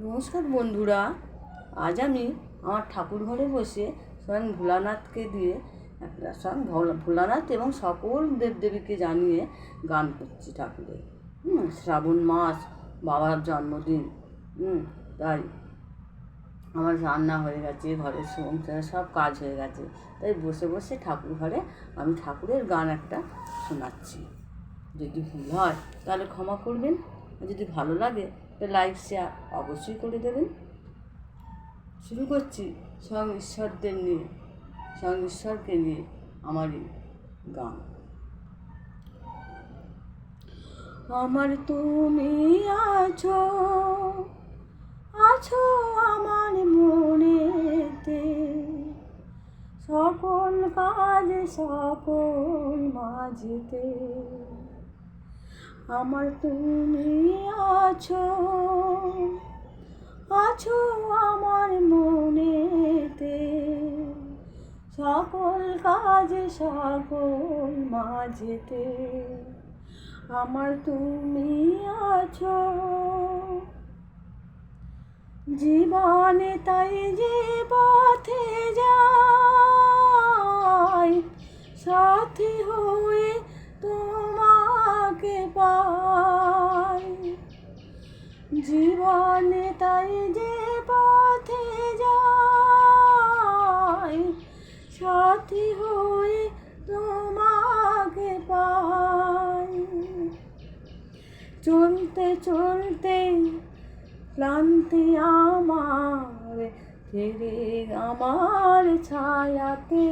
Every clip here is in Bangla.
নমস্কার বন্ধুরা, আজ আমি আমার ঠাকুর ঘরে বসে স্বয়ং ভোলানাথকে দিয়ে স্বয়ং ভোলা- ভোলানাথ এবং সকল দেবদেবীকে জানিয়ে গান করছি ঠাকুরের হুম, শ্রাবণ মাস, বাবার জন্মদিন, হুম, তাই আমার রান্না হয়ে গেছে, ঘরের সংসারে, সব কাজ হয়ে গেছে, তাই বসে বসে ঠাকুর ঘরে আমি ঠাকুরের গান একটা শোনাচ্ছি। যদি ভুল হয়, তাহলে ক্ষমা করবেন। যদি ভালো লাগে তো লাইক শেয়ার অবশ্যই করে দেবেন। শুরু করছি স্বয়ং ঈশ্বরদের নিয়ে, স্বয়ং ঈশ্বরকে নিয়ে আমারই গান। আমার তুমি আছো আছো আমার মনেতে। সকল কাজ সকল মাঝেতে। আমার তুমি আছো আছো আমার মনেতে। সকল কাজ সকল মাঝেতে। আমার তুমি আছো। জীবনে তাই যে পথে তোমাকে পাই। জীবনে তাই যে পথে যাই, সাথী হয়ে তোমাকে পাই। চলতে চলতে ক্লান্তি আমার, ফিরে আমার ছায়াতে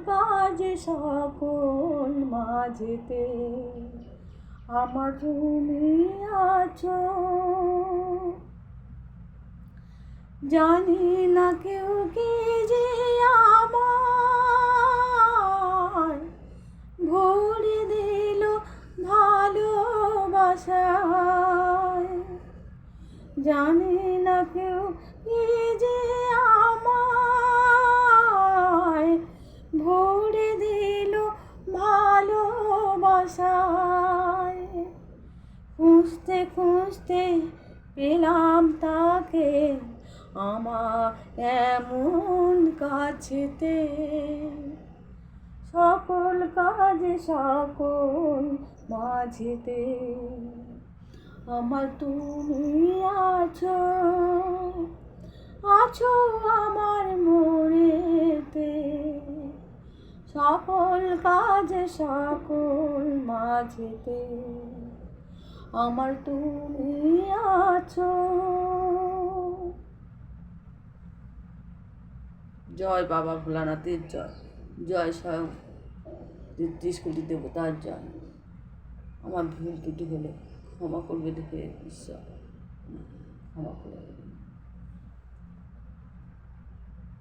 কাজ সকল মাঝেতে। আমার তুমি আছো। জানি না কেউ কি যে আমার ভরে দিল ভালোবাসায়। জানি না কেউ কি যে আমায় ভালোবাসায় খুঁজতে খুঁজতে পেলাম তাকে আমার এমন কাছেতে। সকল কাজে, সকল মাঝেতে। আমার তুমি আছো আছো আমার মনেতে সকল কাজে সকল মাঝেতে আমার তুমি আছো। জয় বাবা ভোলানাথের জয় জয় স্বয়ং তেত্রিশ কোটি দেবতার জয়। আমার ভুল ত্রুটি হলে ক্ষমা করবে দেখে ঈশ্বর। ক্ষমা করে